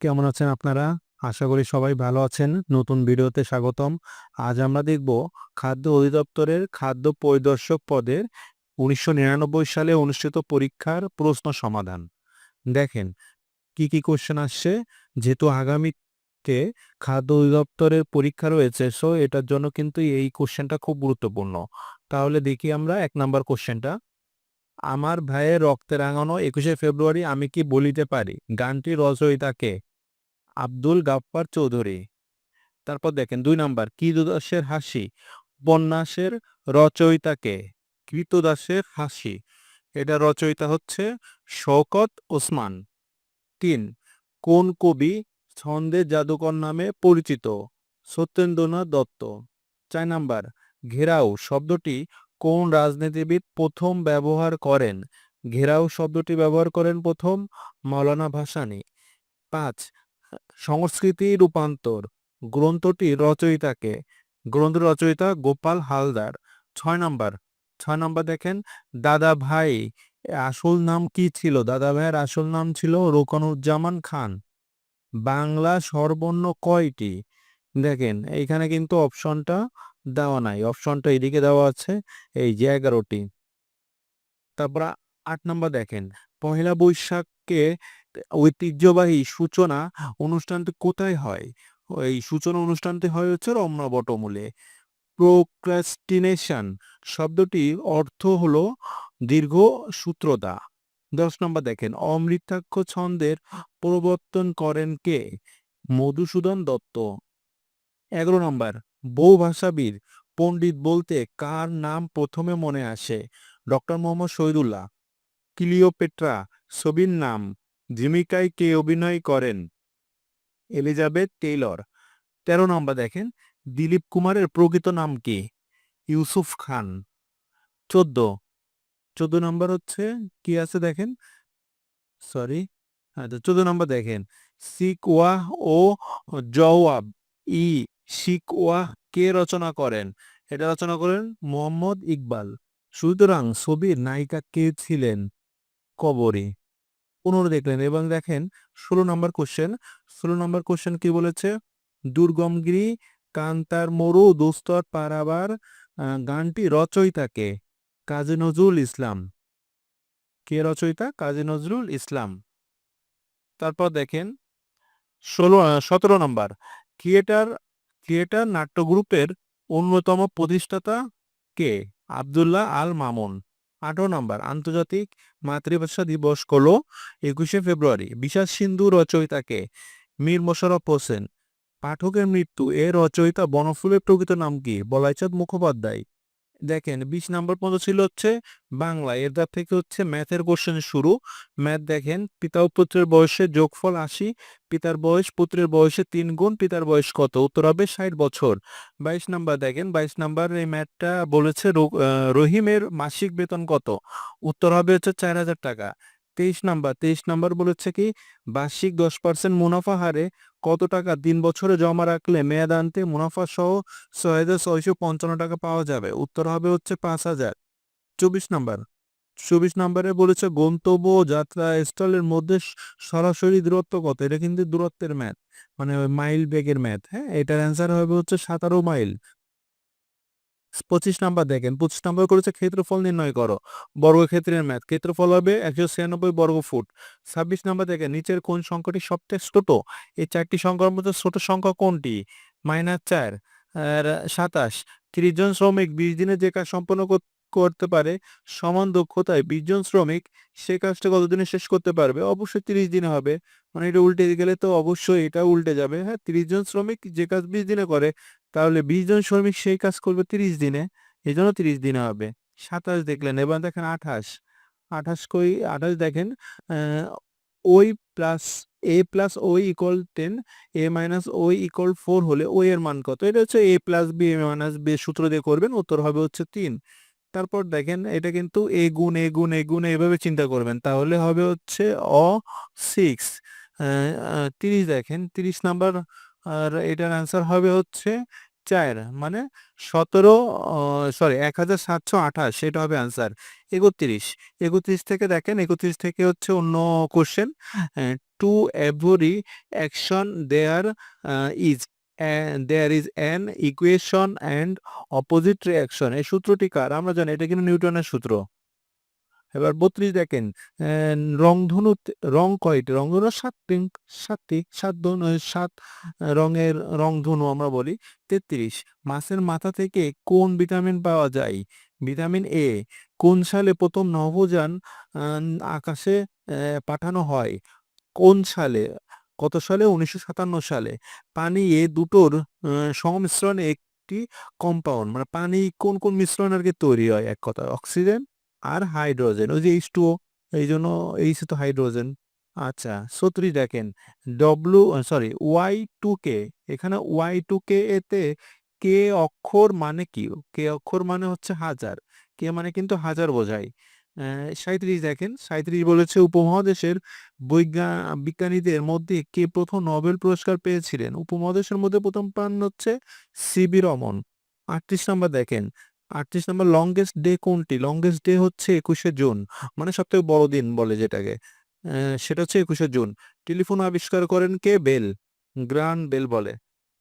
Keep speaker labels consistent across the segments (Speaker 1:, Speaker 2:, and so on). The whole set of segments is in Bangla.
Speaker 1: কেমন আছেন আপনারা? আশা করি সবাই ভালো আছেন। নতুন ভিডিওতে স্বাগতম। আজ আমরা দেখব খাদ্য অধিদপ্তরের খাদ্য পরিদর্শক পদের ১৯৯৯ সালে অনুষ্ঠিত পরীক্ষার প্রশ্ন সমাধান। দেখেন কি, কি কোয়েশ্চেন আসছে যেহেতু আগামীতে খাদ্য অধিদপ্তরের পরীক্ষা রয়েছে সো এটার জন্য কিন্তু এই কোশ্চেনটা খুব গুরুত্বপূর্ণ। তাহলে দেখি আমরা এক নাম্বার কোশ্চেনটা আমার ভাইয়ের রক্তে রাঙানো ২১শে ফেব্রুয়ারি আমি কি বলিতে পারি? গানটির রচয়িতা কে? আব্দুল গাফফার চৌধুরী। তারপর দেখেন দুই নাম্বার কৃতদাসের হাসি উপন্যাসের রচয়িতা কে? কৃতদাসের হাসি। এটা রচয়িতা হচ্ছে শওকত ওসমান। তিন, কোন কবি ছন্দের জাদুকর নামে পরিচিত? সত্যেন্দ্রনাথ দত্ত। চার নাম্বার, ঘেরাও শব্দটি কোন রাজনীতিবিদ প্রথম ব্যবহার করেন? ঘেরাও শব্দটি ব্যবহার করেন প্রথম মাওলানা ভাসানী। ৫ সংস্কৃতি রূপান্তর গ্রন্থটি রচয়িতা কে? গ্রন্থের রচয়িতা গোপাল হালদার। ছয় নাম্বার ছয় নাম্বার দেখেন, দাদা ভাই আসল নাম কি ছিল? দাদা ভাইয়ের আসল নাম ছিল রোকনউজ্জামান খান। বাংলা স্বরবর্ণ কয়টি? দেখেন, এইখানে কিন্তু অপশনটা দেওয়া নাই। অপশনটা এদিকে দেওয়া আছে, এই যে ১১টি। তারপর ৮ নাম্বার দেখেন, পহেলা বৈশাখকে ঐতিহ্যবাহী সূচনা অনুষ্ঠানটি কোথায় হয়? এই সূচনা অনুষ্ঠানটি হয় হচ্ছে রমনা বটমূলে। প্রোক্রাস্টিনেশন শব্দটির অর্থ হলো দীর্ঘ সূত্রতা। দশ নম্বর দেখেন, অমৃতাক্ষ ছন্দের প্রবর্তন করেন কে? মধুসূদন দত্ত। ১১ নাম্বার বহুভাষাবিদ পণ্ডিত বলতে কার নাম প্রথমে মনে আসে? ডক্টর মোহাম্মদ শহীদুল্লাহ। ক্লিওপেট্রা, ছবির নাম ভূমিকায় কে অভিনয় করেন? Elizabeth Taylor. ১৩ নম্বর দেখেন, দিলীপ কুমারের প্রকৃত নাম কি? ইউসুফ খান। ১৪ ১৪ নম্বর হচ্ছে, কি আছে দেখেন সরি আচ্ছা ১৪ নম্বর দেখেন সিকওয়াহ ও জওয়াব ই সিকওয়াহ কে রচনা করেন? এটা রচনা করেন মোহাম্মদ ইকবাল। সুতরাং ছবির নায়িকা কে ছিলেন? কবরী। ১৫ দেখলেন এবং দেখেন ১৬ নম্বর কোশ্চেন ১৬ নম্বর কোশ্চেন কি বলেছে? দুর্গমগিরি, কান্তার মরু, দুস্তর পারাবার গানটি রচয়িতা কে? কাজী নজরুল ইসলাম। কে রচয়িতা? কাজী নজরুল ইসলাম। তারপর দেখেন ষোলো সতেরো নম্বর থিয়েটার থিয়েটার নাট্য গ্রুপের অন্যতম প্রতিষ্ঠাতা কে? আব্দুল্লাহ আল মামুন। ১৮ নম্বর, আন্তর্জাতিক মাতৃভাষা দিবস হলো ২১শে ফেব্রুয়ারি। বিশাল সিন্ধু রচয়িতাকে মীর মোশারফ হোসেন। পাঠকের মৃত্যু এর রচয়িতা বনফুলের প্রকৃত নাম কি? বলাইচাঁদ মুখোপাধ্যায়। দেখেন ২০ নম্বর পর্যন্ত ছিল হচ্ছে বাংলা এরপর থেকে হচ্ছে ম্যাথের কোশ্চেন শুরু। ম্যাথ দেখেন, পিতা ও পুত্রের বয়সে যোগফল ৮০ পিতার বয়স পুত্রের বয়সে তিন গুণ, পিতার বয়স কত? উত্তর হবে ৬০ বছর। ২২ নাম্বার দেখেন ২২ নাম্বার এই ম্যাথটা বলেছে রহিমের মাসিক বেতন কত? উত্তর হবে হচ্ছে ৪০০০ টাকা। ২৩ নাম্বার ২৩ নাম্বার বলেছে কি, বার্ষিক ১০% মুনাফা হারে কত টাকা তিন বছরে জমা রাখলে মেয়াদ আনতে মুনাফা সহ ৬৬৫৫ টাকা পাওয়া যাবে? উত্তর হবে হচ্ছে পাঁচ হাজার চব্বিশ নম্বর চব্বিশ নম্বরে বলেছে গন্তব্য যাত্রা স্থলের মধ্যে সরাসরি দূরত্ব কত? এটা কিন্তু দূরত্বের ম্যাথ। মানে মাইল বেগের ম্যাথ, হ্যাঁ? এটার অ্যান্সার হবে হচ্ছে ১৭ মাইল। ২৫ নাম্বার দেখেন ২৫ নাম্বার করেছে ক্ষেত্রফল নির্ণয় করো। বর্গক্ষেত্রের ম্যাথ। ক্ষেত্রফল হবে একশো ছিয়ানব্বই বর্গ ফুট ছাব্বিশ নাম্বার দেখেন নিচের কোন সংখ্যাটি সবচেয়ে ছোট? এই চারটি সংখ্যার মধ্যে ছোট সংখ্যা কোনটি? -৪ আর ২৭ ৩০ জন শ্রমিক ২০ দিনে যে কাজ সম্পন্ন করতে পারে সমান দক্ষতায় ২০ জন শ্রমিক সে কাজটা কতদিনে শেষ করতে পারবে? অবশ্যই ৩০ দিনে হবে। মানে এটা উল্টে গেলে তো অবশ্যই এটা উল্টে যাবে, হ্যাঁ? ৩০ জন শ্রমিক যে কাজ ২০ দিনে করে তাহলে ২০ জন শ্রমিক সেই কাজ করবে ৩০ দিনে। এই জন্য তিরিশ দিনে হবে। ২৭ দেখলেন, এবার দেখেন ২৮ ২৮ কই ২৮ দেখেন ওই প্লাস এ প্লাস ওই ইকুয়াল টেন এ মাইনাস ওই ইকুয়াল ফোর হলে ওই এর মান কত? এটা হচ্ছে A plus B minus B সূত্র দিয়ে করবেন, উত্তর হবে হচ্ছে তিন তারপর দেখেন, এটা কিন্তু এ গুণ এ গুণ এ গুণ, এভাবে চিন্তা করবেন। তাহলে হবে হচ্ছে অ 6 আ আ ৩০ দেখেন ৩০ নাম্বার, আর এটার অ্যান্সার হবে হচ্ছে ৪ মানে সতেরো সরি এক হাজার সাতশো আঠাশ, সেটা হবে আনসার একত্রিশ। একত্রিশ থেকে দেখেন ৩১ থেকে হচ্ছে অন্য question to every action there is there is an equation and opposite reaction এই সূত্রটি কার? আমরা জানি, এটা কিন্তু নিউটনের সূত্র। এবার বত্রিশ দেখেন রংধনু রং কয়টি? রংধনু সাতটি সাতটি সাত সাত রঙের রংধনু আমরা বলি, তেত্রিশ। মাছের মাথা থেকে কোন ভিটামিন পাওয়া যায়? ভিটামিন এ, কোন সালে প্রথম নভোযান আকাশে পাঠানো হয়? কোন সালে? কত সালে? উনিশশো সাতান্ন সালে। পানি এ দুটোর সংমিশ্রণে একটি কম্পাউন্ড মানে পানি কোন কোন মিশ্রণ আর কি তৈরি হয়? এক কথা অক্সিজেন আর হাইড্রোজেন, ওই যে এইচ টু এই জন্য এইচ তো হাইড্রোজেন। আচ্ছা সত্রি দেখেন W sorry Y two K এখানে ওয়াই টু কে এতে কে অক্ষর মানে কি? কে অক্ষর মানে হচ্ছে হাজার কে মানে কিন্তু হাজার বোঝায়। সাঁত্রিশ দেখেন সাঁত্রিশ বলেছে উপমহাদেশের বৈজ্ঞান বিজ্ঞানীদের মধ্যে কে প্রথম নোবেল পুরস্কার পেয়েছিলেন? উপমহাদেশের মধ্যে প্রথম পান হচ্ছে সিবি রমন। আটত্রিশ নম্বর দেখেন আটত্রিশ নম্বর লংগেস্ট ডে কোনটি? লংগেস্ট ডে হচ্ছে একুশে জুন। মানে সবথেকে বড় দিন বলে যেটাকে। সেটা হচ্ছে একুশে জুন। টেলিফোন আবিষ্কার করেন কে? বেল। গ্রান বেল বলে।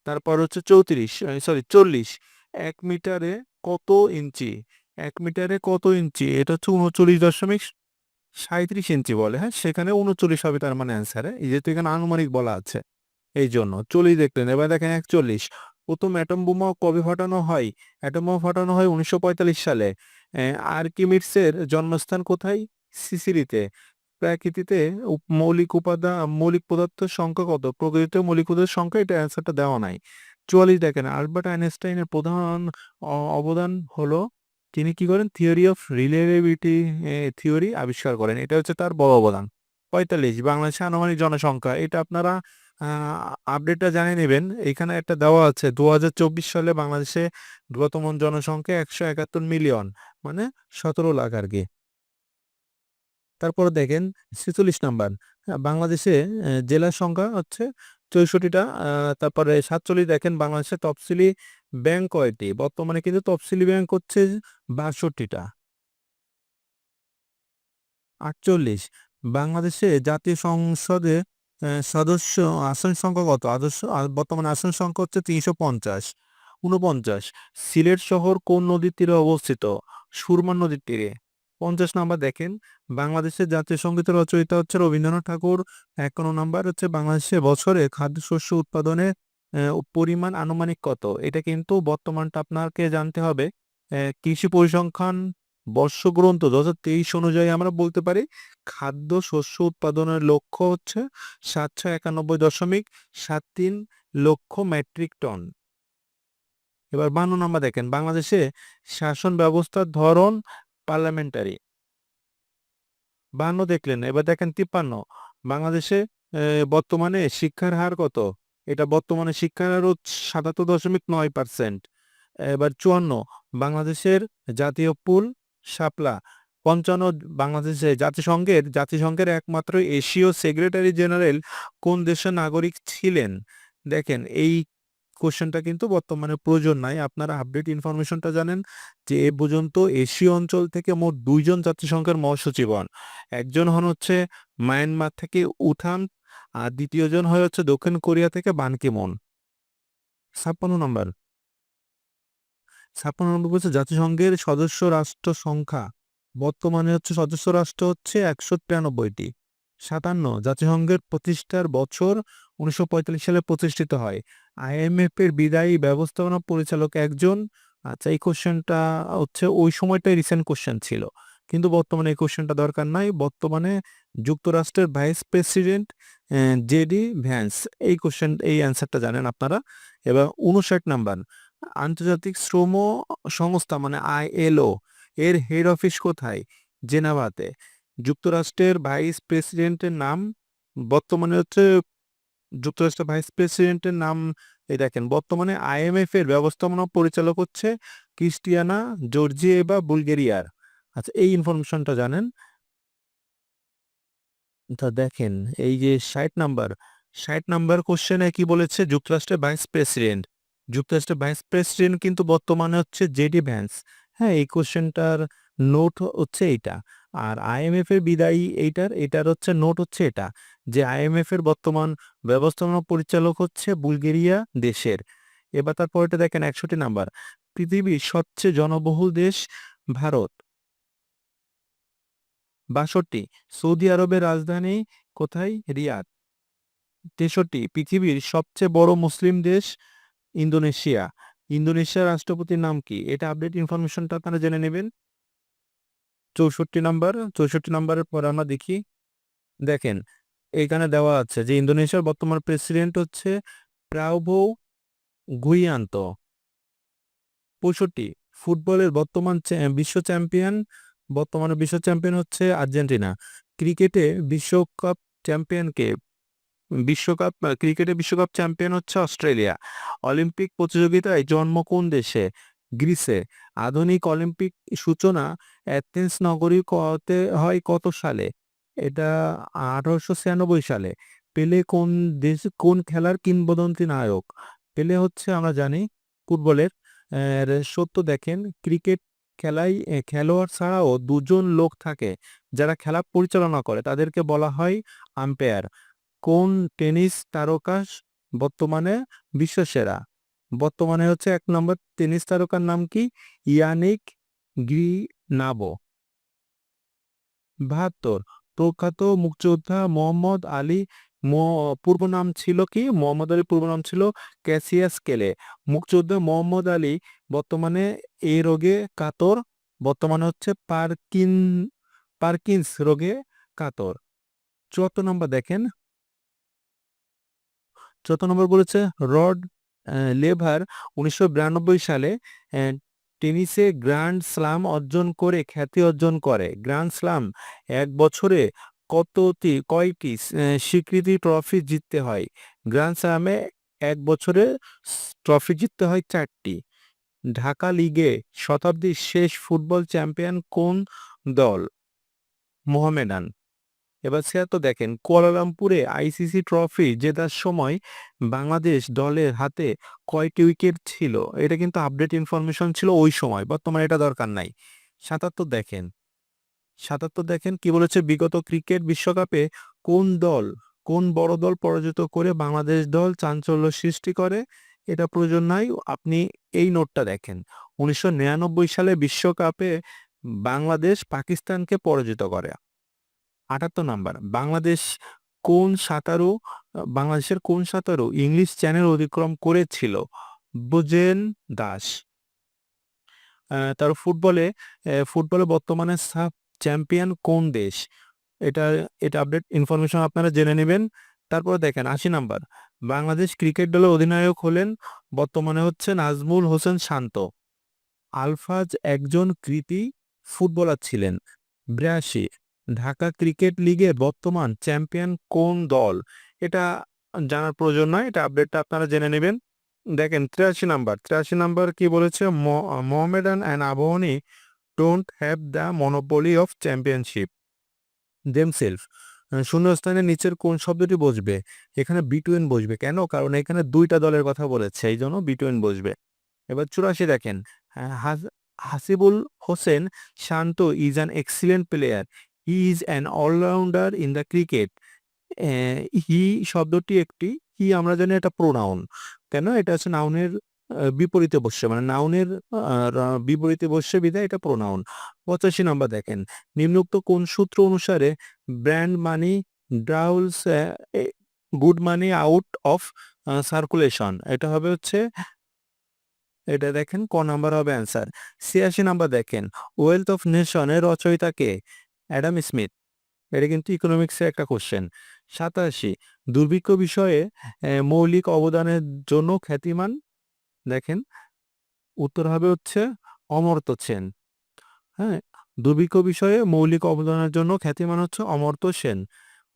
Speaker 1: তারপর হচ্ছে চৌত্রিশ সরি চল্লিশ। এক মিটারে কত ইঞ্চি? এক মিটারে কত ইঞ্চি? এটা হচ্ছে উনচল্লিশ দশমিক সাঁত্রিশ ইঞ্চি বলে হ্যাঁ? সেখানে উনচল্লিশ হবে তার মানে অ্যান্সারে যেহেতু এখানে আনুমানিক বলা আছে। এই জন্য চল্লিশ দেখলেন। এবার দেখেন একচল্লিশ। প্রথম অ্যাটম বোমা কবে ফাটানো হয়? অ্যাটম বোমা ফাটানো হয় উনিশশো পঁয়তাল্লিশ সালে। আর্কিমিডসের জন্মস্থান কোথায়? সিসিলিতে। প্রাকৃতিতে মৌলিক উপাদান মৌলিক পদার্থের সংখ্যা কত? প্রকৃতিতে মৌলিক পদার্থের সংখ্যা, এটা অ্যান্সারটা দেওয়া নাই। চুয়াল্লিশ দেখেন, আলবার্ট আইনস্টাইনের প্রধান অবদান হলো, তিনি কি করেন? থিওরি অফ রিলেটিভিটি থিওরি আবিষ্কার করেন। এটা হচ্ছে তার বড় অবদান। পঁয়তাল্লিশ, বাংলাদেশে আনুমানিক জনসংখ্যা। এটা আপনারা আপডেটটা জানিয়ে নেবেন। এখানে একটা দেওয়া আছে দু হাজার চব্বিশ সালে বাংলাদেশে বর্তমান জনসংখ্যা একশো একাত্তর মিলিয়ন মানে সতেরো লাখ আর কি। তারপরে দেখেন ছেচল্লিশ নাম্বার। হ্যাঁ, বাংলাদেশে জেলার সংখ্যা হচ্ছে চৌষট্টিটা তারপরে সাতচল্লিশ দেখেন বাংলাদেশে তফসিলি ব্যাংক কয়টি? বর্তমানে কিন্তু তফসিলি ব্যাংক হচ্ছে বাষট্টিটা। আটচল্লিশ। বাংলাদেশে জাতীয় সংসদে সদস্য আসন সংখ্যা কত? আদর্শ বর্তমানে আসন সংখ্যা হচ্ছে তিনশো পঞ্চাশ উনপঞ্চাশ সিলেট শহর কোন নদীর তীরে অবস্থিত? সুরমা নদীর তীরে। পঞ্চাশ নাম্বার দেখেন, বাংলাদেশের জাতীয় সঙ্গীতের রচয়িতা হচ্ছে রবীন্দ্রনাথ ঠাকুর। একান্ন নাম্বার হচ্ছে বাংলাদেশে বছরে খাদ্যশস্য উৎপাদনের পরিমাণ আনুমানিক কত? এটা কিন্তু বর্তমানটা আপনাকে জানতে হবে। কৃষি পরিসংখ্যান বর্ষগ্রন্থ দু হাজার তেইশ অনুযায়ী আমরা বলতে পারি, খাদ্য শস্য উৎপাদনের লক্ষ্য হচ্ছে সাতশো একানব্বই দশমিক সাত তিন লক্ষ মেট্রিক টন। এবার বান্ন নম্বর দেখেন, বাংলাদেশে শাসন ব্যবস্থার ধরন পার্লামেন্টারি। বান্ন দেখলেন, এবার দেখেন তিপ্পান্ন, বাংলাদেশে বর্তমানে শিক্ষার হার কত? এটা বর্তমানে শিক্ষার হার সাতাত্তর দশমিক নয় পার্সেন্ট। এবার চুয়ান্ন, বাংলাদেশের জাতীয় পুল শাপলা। পঞ্চান্ন বাংলাদেশে জাতিসংঘের জাতিসংঘের একমাত্র এশীয় সেক্রেটারি জেনারেল কোন দেশের নাগরিক ছিলেন? দেখেন, এই কোশ্চেনটা কিন্তু বর্তমানে প্রয়োজন নাই। আপনারা আপডেট ইনফরমেশনটা জানেন যে এ পর্যন্ত এশীয় অঞ্চল থেকে মোট দুইজন জাতিসংঘের মহাসচিব হন একজন হন হচ্ছে মায়ানমার থেকে উথান, আর দ্বিতীয়জন হয় হচ্ছে দক্ষিণ কোরিয়া থেকে বান কি ছাপ্পান্ন নম্বর। ছাপ্পান্ন বলছে, জাতিসংঘের সদস্য রাষ্ট্র সংখ্যা। বর্তমানে হচ্ছে সদস্য রাষ্ট্র হচ্ছে একশো তিরানব্বইটি। সাতান্ন, জাতিসংঘের প্রতিষ্ঠার বছর উনিশশো পঁয়তাল্লিশ সালে প্রতিষ্ঠিত হয়। আইএমএফ এর বিদায়ী ব্যবস্থাপনা পরিচালক একজন আচ্ছা এই কোশ্চেনটা হচ্ছে ওই সময়টাই রিসেন্ট কোশ্চেন ছিল। কিন্তু বর্তমানে এই কোশ্চেনটা দরকার নাই। বর্তমানে যুক্তরাষ্ট্রের vice president J D Vance, এই কোশ্চেন, এই অ্যান্সারটা জানেন আপনারা। এবার উনষাট নাম্বার। আন্তর্জাতিক শ্রম সংস্থা মানে আইএলও এর হেড অফিস কোথায়? জেনেভাতে। যুক্তরাষ্ট্রের ভাইস প্রেসিডেন্টের নাম, বর্তমানে হচ্ছে যুক্তরাষ্ট্রের ভাইস প্রেসিডেন্টের নাম, এই দেখেন, বর্তমানে আইএমএফ এর ব্যবস্থাপনা পরিচালক হচ্ছে ক্রিস্টিয়ানা জর্জিয়ে বা বুলগেরিয়ার। আচ্ছা এই ইনফরমেশনটা জানেন? তা দেখেন, এই যে ষাট নাম্বার ষাট নাম্বার কোশ্চেনে কি বলেছে? যুক্তরাষ্ট্রের ভাইস প্রেসিডেন্ট যুক্তরাষ্ট্রের ভাইস প্রেসিডেন্ট কিন্তু বর্তমানে হচ্ছে জেডি ভ্যান্স হ্যাঁ এই কোশ্চেনটার নোট হচ্ছে এইটা। আর আইএমএফ এর বিদায়ী এইটার, এটার হচ্ছে নোট হচ্ছে এটা, যে আইএমএফ এর বর্তমান ব্যবস্থাপনা পরিচালক হচ্ছে বুলগেরিয়া দেশের। এবার তারপরটা দেখেন, একষট্টি নাম্বার। পৃথিবীর সবচেয়ে জনবহুল দেশ ভারত। বাষট্টি। সৌদি আরবের রাজধানী কোথায়? রিয়াদ। তেষট্টি। পৃথিবীর সবচেয়ে বড় মুসলিম দেশ ইন্দোনেশিয়া। ইন্দোনেশিয়ার রাষ্ট্রপতির নাম কি? এটা আপডেট ইনফরমেশনটা আপনারা জেনে নেবেন। চৌষট্টি নাম্বার, চৌষট্টি নাম্বারের পর আমরা দেখি। দেখেন, এখানে দেওয়া আছে যে ইন্দোনেশিয়ার বর্তমান প্রেসিডেন্ট হচ্ছে প্রাউভো গুইয়ান্ত। পঁয়ষট্টি, ফুটবলের বর্তমান বিশ্ব চ্যাম্পিয়ন বর্তমানে বিশ্ব চ্যাম্পিয়ন হচ্ছে আর্জেন্টিনা। ক্রিকেটে বিশ্বকাপ চ্যাম্পিয়নকে বিশ্বকাপ ক্রিকেটে বিশ্বকাপ চ্যাম্পিয়ন হচ্ছে অস্ট্রেলিয়া। অলিম্পিক প্রতিযোগিতায় জন্ম কোন দেশে? গ্রিসে। আধুনিক অলিম্পিক সূচনা অ্যাথেন্স নগরী কতে হয় কত সালে? এটা আঠারোশো ছিয়ানব্বই সালে। পেলে কোন দেশ কোন খেলার কিংবদন্তি নায়ক? পেলে হচ্ছে আমরা জানি ফুটবলের সত্য দেখেন ক্রিকেট খেলায় এ, খেলোয়াড় ছাড়াও দুজন লোক থাকে যারা খেলা পরিচালনা করে। তাদেরকে বলা হয় আম্পায়ার। কোন টেনিস তারকা বর্তমানে বিশ্বসেরা? বর্তমানে হচ্ছে এক নম্বর টেনিস তারকার নাম কি? ইয়ানিক গ্রিনাবো। বাহাত্তর। প্রখ্যাত মুক্তিযোদ্ধা মোহাম্মদ আলী পূর্ব নাম ছিল কি? মোহাম্মদ আলী পূর্ব নাম ছিল ক্যাসিয়াস কেলে। মুক্তিযোদ্ধা মোহাম্মদ আলী বর্তমানে এই রোগে কাতর, বর্তমানে হচ্ছে পার্কিন, পার্কিন্স রোগে কাতর। চুয়াত্তর নম্বর দেখেন। চতুর্থ নম্বর বলেছে, রড লেভার উনিশশো বিরানব্বই সালে টেনিসে গ্র্যান্ড স্লাম অর্জন করে, খ্যাতি অর্জন করে। গ্র্যান্ড স্লাম এক বছরে কতটি, কয়টি স্বীকৃতি ট্রফি জিততে হয়? গ্র্যান্ড স্লামে এক বছরে ট্রফি জিততে হয় চারটি। ঢাকা লিগে শতাব্দীর শেষ ফুটবল চ্যাম্পিয়ন কোন দল? মোহামেডান। এবার তো দেখেন, কুয়ালালামপুরে আইসিসি ট্রফি জেতার সময় বাংলাদেশ দলের হাতে কয়টি উইকেট ছিল? এটা কিন্তু আপডেট ইনফরমেশন ছিল ওই সময়, বর্তমানে এটা দরকার নাই। সাতাত্তর দেখেন সাতাত্তর দেখেন কি বলেছে বিগত ক্রিকেট বিশ্বকাপে কোন দল, কোন বড় দল পরাজিত করে বাংলাদেশ দল চাঞ্চল্য সৃষ্টি করে? এটা প্রয়োজন নাই, আপনি এই নোটটা দেখেন, উনিশশো নিরানব্বই সালে বিশ্বকাপে বাংলাদেশ পাকিস্তানকে পরাজিত করে। আটাত্তর নাম্বার। বাংলাদেশ কোন সাঁতারু বাংলাদেশের কোন সাঁতারু ইংলিশ চ্যানেল অতিক্রম করেছিল? বুজেন দাস। তার ফুটবলে ফুটবলে বর্তমানে সাব চ্যাম্পিয়ন কোন দেশ? এটা এটা আপডেট ইনফরমেশন আপনারা জেনে নেবেন। তারপরে দেখেন, আশি নাম্বার। বাংলাদেশ ক্রিকেট দলের অধিনায়ক হলেন, বর্তমানে হচ্ছে নাজমুল হোসেন শান্ত। আলফাজ একজন কৃতি ফুটবলার ছিলেন, বিরাশি। ঢাকা ক্রিকেট লিগে বর্তমান চ্যাম্পিয়ন কোন দল? এটা জানার প্রয়োজন নয়, এটা আপডেটটা আপনারা জেনে নেবেন। দেখেন, তিরাশি নাম্বার। তিরাশি নাম্বার কি বলেছে? Mohammedan and Abahani don't have the monopoly of championship. Themselves শূন্যস্থানের নিচের কোন শব্দটি বসবে? এখানে বিটুইন বসবে। কেন? কারণ এখানে দুইটা দলের কথা বলেছে এই জন্য বিটুইন বসবে। এবার চুরাশি দেখেন হাস- Hasibul Hossain Shanto, is an excellent player. He is an allrounder in the cricket he শব্দটি একটি হি আমরা জানি এটা প্রোনাউন কেন? এটা হচ্ছে নাউনের বিপরীতে বসছে। মানে নাউনের বিপরীতে বসছে বিধায় এটা প্রোনাউন পঁচাশি নম্বর দেখেন। নিম্নোক্ত কোন সূত্র অনুসারে bad money drives good money out of circulation. এটা হবে হচ্ছে, এটা দেখেন ক নাম্বার হবে অ্যান্সার। ছিয়াশি নাম্বার দেখেন। ওয়েলথ অফ নেশনের রচয়িতা কে? Adam Smith. এটা কিন্তু ইকোনমিক্সের একটা কোশ্চেন সাতাশি, দুর্ভিক্ষ বিষয়ে মৌলিক অবদানের জন্য খ্যাতিমান? দেখেন, উত্তর হবে হচ্ছে অমর্ত্য সেন। হ্যাঁ দুর্ভিক্ষ বিষয়ে মৌলিক অবদানের জন্য খ্যাতিমান হচ্ছে অমর্ত্য সেন।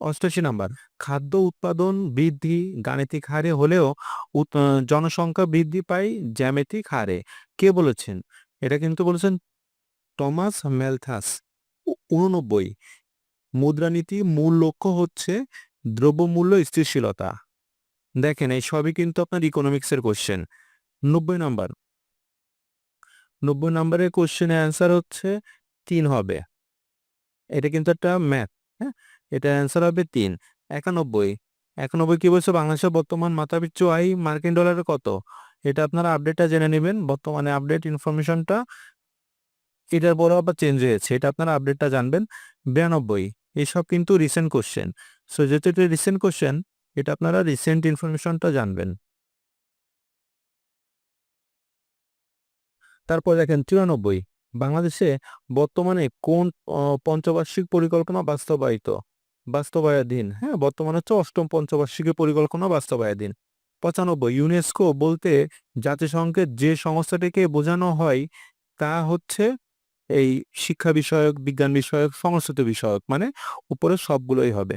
Speaker 1: অষ্টাশি নাম্বার, খাদ্য উৎপাদন বৃদ্ধি গাণিতিক হারে হলেও জনসংখ্যা বৃদ্ধি পায় জ্যামিতিক হারে। কে বলেছেন? এটা কিন্তু বলেছেন টমাস ম্যালথাস উ- উননব্বই মুদ্রানীতি মূল লক্ষ্য হচ্ছে দ্রব্যমূল্য স্থিতিশীলতা। দেখেন, এই সবই কিন্তু আপনার ইকোনমিক্সের কোশ্চেন নব্বই নাম্বার। নব্বই নাম্বারের কোশ্চেনের অ্যান্সার হচ্ছে তিন হবে। এটা কিন্তু একটা ম্যাথ হ্যাঁ? এটা অ্যান্সার হবে তিন। একানব্বই। একানব্বই কি বলছে? বাংলাদেশের বর্তমান মাথাপিছু আয় মার্কিন ডলারে কত? এটা আপনারা আপডেটটা জেনে নেবেন। বর্তমানে আপডেট ইনফরমেশনটা এটার পরে আবার চেঞ্জ হয়েছে। এটা আপনারা আপডেটটা জানবেন। বিরানব্বই, এসব কিন্তু রিসেন্ট কোশ্চেন সো যেহেতু এটা রিসেন্ট কোশ্চেন এটা আপনারা রিসেন্ট ইনফরমেশনটা জানবেন। তারপর দেখেন, চুরানব্বই, বাংলাদেশে বর্তমানে কোন পঞ্চবার্ষিক পরিকল্পনা বাস্তবায়িত? বাস্তবায়াধীন হ্যাঁ বর্তমানে হচ্ছে অষ্টম পঞ্চবার্ষিকী পরিকল্পনা বাস্তবায়াধীন পঁচানব্বই ইউনেস্কো বলতে জাতিসংঘের যে সংস্থাটিকে বোঝানো হয়, তা হচ্ছে এই শিক্ষা বিষয়ক, বিজ্ঞান বিষয়ক, সংস্কৃত বিষয়ক মানে উপরে সবগুলোই হবে।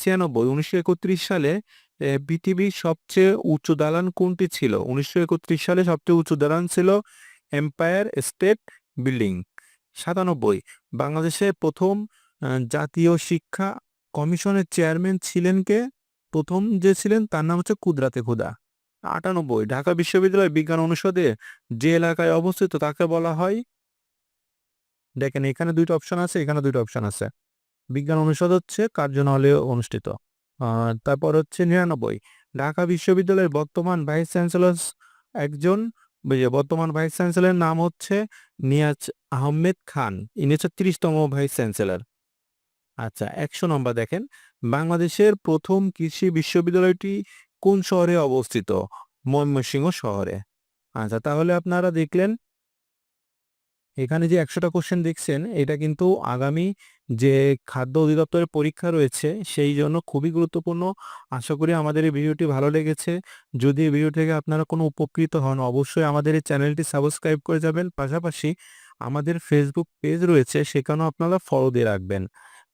Speaker 1: ছিয়ানব্বই, উনিশশো একত্রিশ সালে পৃথিবীর সবচেয়ে উঁচু দালান কোনটি ছিল? উনিশশো একত্রিশ সালে সবচেয়ে উঁচু দালান ছিল এম্পায়ার স্টেট বিল্ডিং। সাতানব্বই বাংলাদেশের প্রথম জাতীয় শিক্ষা কমিশনের চেয়ারম্যান ছিলেন কে? প্রথম যে ছিলেন তার নাম হচ্ছে কুদরাতে খুদা আটানব্বই, ঢাকা বিশ্ববিদ্যালয় বিজ্ঞান অনুষদে যে এলাকায় অবস্থিত তাকে বলা হয় দেখেন, এখানে দুইটা অপশন আছে, এখানে দুইটা অপশন আছে। বিজ্ঞান অনুষদ হচ্ছে কার্যনালয়ে অনুষ্ঠিত। তারপর হচ্ছে নিরানব্বই। ঢাকা বিশ্ববিদ্যালয়ের বর্তমান ভাইস চ্যান্সেলর একজন বর্তমান ভাইস চ্যান্সেলরের নাম হচ্ছে নিয়াজ আহমেদ খান। ইনি হচ্ছে তিরিশতম ভাইস চ্যান্সেলর আচ্ছা একশো নম্বর দেখেন, বাংলাদেশের প্রথম কৃষি বিশ্ববিদ্যালয়টি কোন শহরে অবস্থিত? ময়মনসিংহ শহরে। আচ্ছা তাহলে আপনারা দেখলেন এখানে যে একশোটা কোশ্চেন দেখছেন, এটা কিন্তু আগামী যে খাদ্য অধিদপ্তরের পরীক্ষা রয়েছে, সেই জন্য খুবই গুরুত্বপূর্ণ। আশা করি আমাদের এই ভিডিওটি ভালো লেগেছে। যদি এই ভিডিও থেকে আপনারা কোনো উপকৃত হন, অবশ্যই আমাদের এই চ্যানেলটি সাবস্ক্রাইব করে যাবেন। পাশাপাশি আমাদের ফেসবুক পেজ রয়েছে, সেখানেও আপনারা ফলো দিয়ে রাখবেন।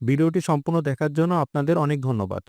Speaker 1: ভিডিওটি সম্পূর্ণ দেখার জন্য আপনাদের অনেক ধন্যবাদ।